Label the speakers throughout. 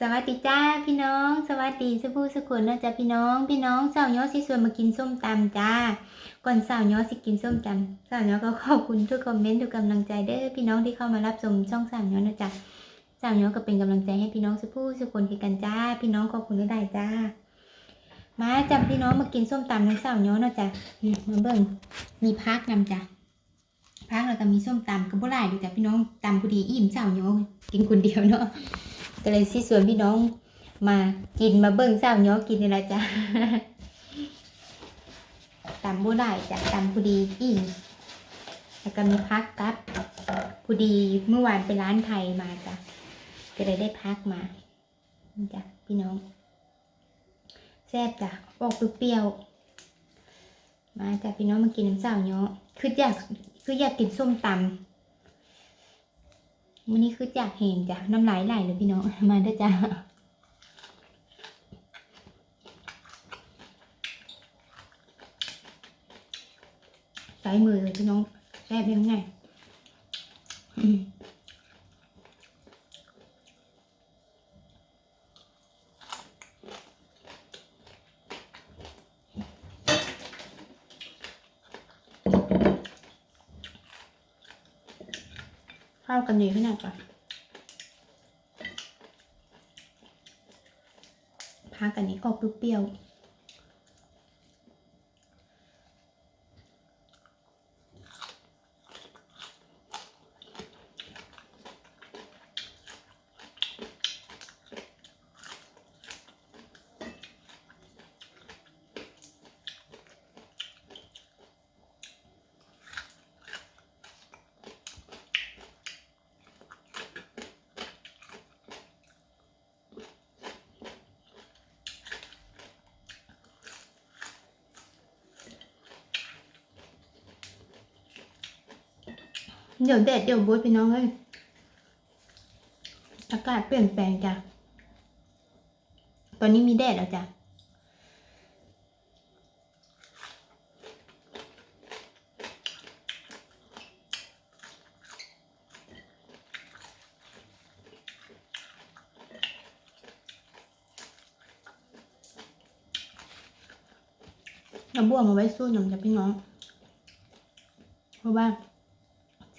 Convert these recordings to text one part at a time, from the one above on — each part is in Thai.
Speaker 1: สวัสดีจ้าพี่น้อง สวัสดีสุภูสุขุนนะจ้าพี่น้อง พี่น้องสาวย้อสิชวนมากินส้มตำจ้า ก่อนสาวย้อสิกินส้มตำสาวย้อก็ขอบคุณทุกคอมเมนต์ทุกกำลังใจเด้อพี่น้องที่เข้ามารับชมช่องสาวย้อนะจ้าสาวย้อก็เป็นกำลังใจให้พี่น้องสุภูสุขุนที่กันจ้า พี่น้องขอบคุณได้จ้า มาจ้าพี่น้องมากินส้มตำในสาวย้อนะจ้ามาเบิ่งมีพักนำจ้าพักแล้วก็มีส้มตำกับบุหรี่ดูจ้าพี่น้องตำพอดีอิ่มสาวย้อกินคนเดียวเนาะ ก็เลยสิชวนพี่น้องมากินมาเบิ่งสาวย้อกินนี่ละจ้ะตำบ่ได้จ้ะตำพอดีอิ่มแล้วก็มีพักกับพอดีเมื่อวานไปร้านไทยมาจ้ะก็เลยได้พักมานี่จ้ะพี่น้องแซ่บจ้ะออกเปรี้ยวมาจ้ะพี่น้องมากินน้ำสาวย้อคืออยากคืออยากกินส้มตำ วันนี้คือจากเห็นจ้ะน้ำไหลไหลเลยพี่น้องมาด้อจ้ะใช้มือเลยพี่น้องแซ่บยังไง เข้ากันดีขนาดก่อนพักกันนี้ออกเปรี้ยวๆ เดี๋ยวแดดเดี๋ยวบุ้ยพี่น้องเอ้ยอากาศเปลี่ยนแปลงจ้ะ ตอนนี้มีแดดแล้วจ้ะน้ำบัวมาไว้สู้หน่อยจ้ะพี่น้องเพราะว่า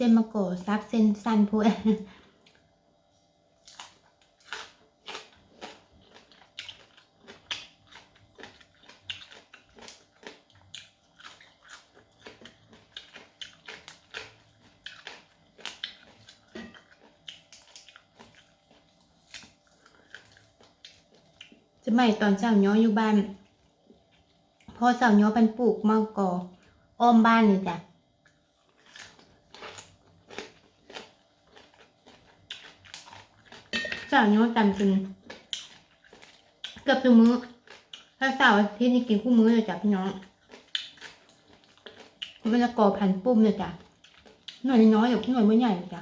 Speaker 1: นมะกอกซับเส้นสั้นพวกสมัยตอนสาวย้ออยู่บ้าน พอสาวย้อเป็นปลูกมะกอกอ้อมบ้านเลยจ้ะ สาวย้อจำกินเกือบทุกมื้อถ้าสาวที่นี่กินคู่มื้อเลยจ้ะพี่น้องมันจะก่อพันปุ่มเลยจ้ะหน่วยน้อยอยู่หน่วยไม่ใหญ่เลยจ้ะ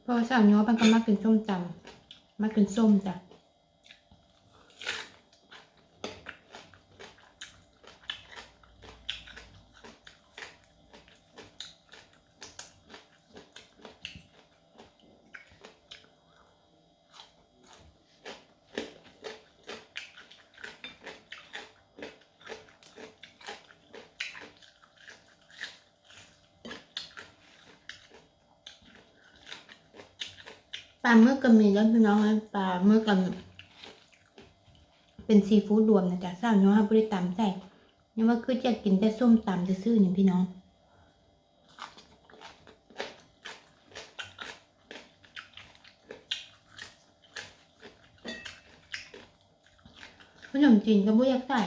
Speaker 1: เพอสาวย้อมันก็มากินส้มตำมากินส้มจ้ะ ปลาหมึกก็มีแล้วพี่น้องนะปลาหมึกกันเป็นซีฟู้ดรวมนะจ๊ะสาวน้อยบริตำใส่นี่ว่าคือจะกินแต่ส้มตำซื่อๆนี่พี่น้องขนมจีนก็บ่อยากใส่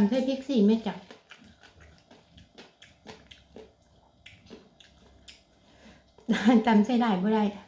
Speaker 1: ำใส่พริกสี่เม็ดจ้ะตำใส่ได้บ่ได้จ้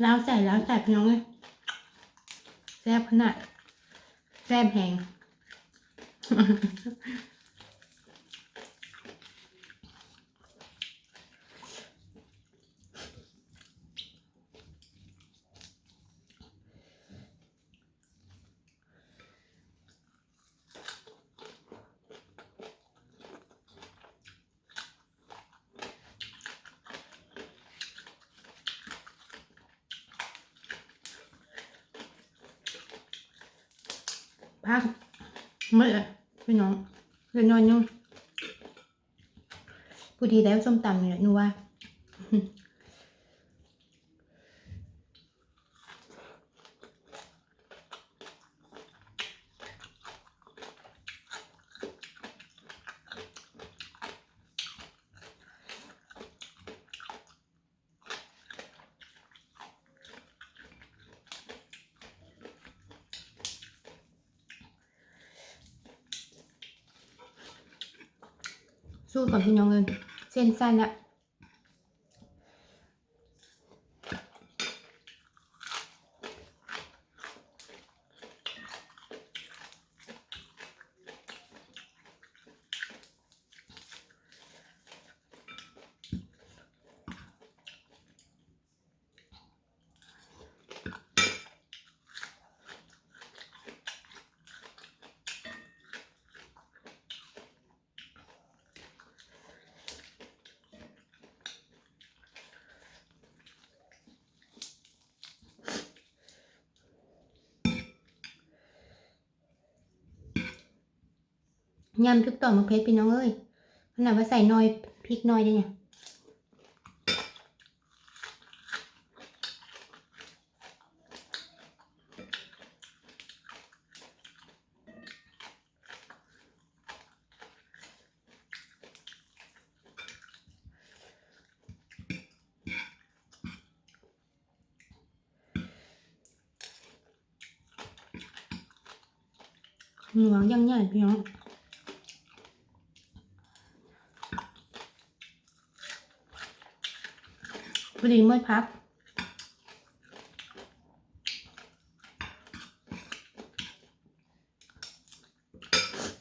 Speaker 1: แล้วใส่แล้วใส่พี่น้องเลยแซ่บขนาดแซ่บแหง พักเมื่อพี่น้องเรียนนอนยุ่งพูดดีแล้วส้มตำเนี่ยหนูว่ สู้กับพี่น้องเลยเส้นสั้นละ ยำทุกต่อมะเพชรพี่น้องเอ้ยขนาดว่าใส่น้อยพริกน้อยได้เนี่ยหนูยังใหญ่พี่น้อง พ อดีเมื่อพัก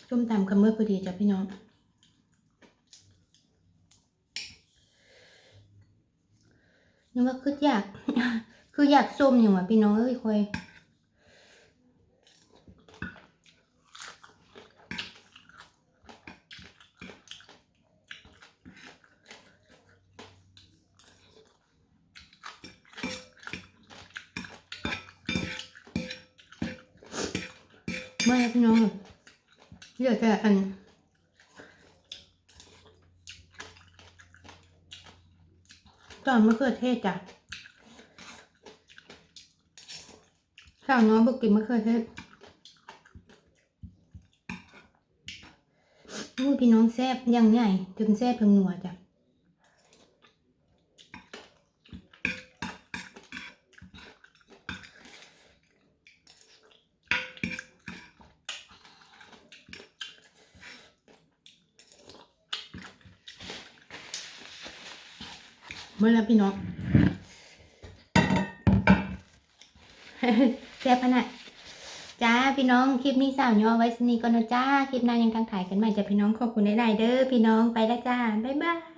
Speaker 1: ส้มตำกับเมื่อพอดีจ้ะพี่น้องนึกว่าคืออยาก คืออยากส้มอย่างวะพี่น้องเอ้ยคอย เมื่อพี่น้องเหลือแต่อันตอนมะเขือเทศจ้ะสาวน้อยบอกกินมะเขือเทศอู้พี่น้องแซ่บยังใหญ่ถึงแซ่บถึงหนัวจ้ะ เมื่อแล้วพี่น้องแซ่บขนาดจ้าพี่น้องคลิปนี้สาวย่อไว้สนีก่อนนะจ้า คลิปหน้ายังทางถ่ายกันใหม่จ้าพี่น้องขอบคุณได้ๆเด้อพี่น้องไปแล้วจ้า บ๊ายบาย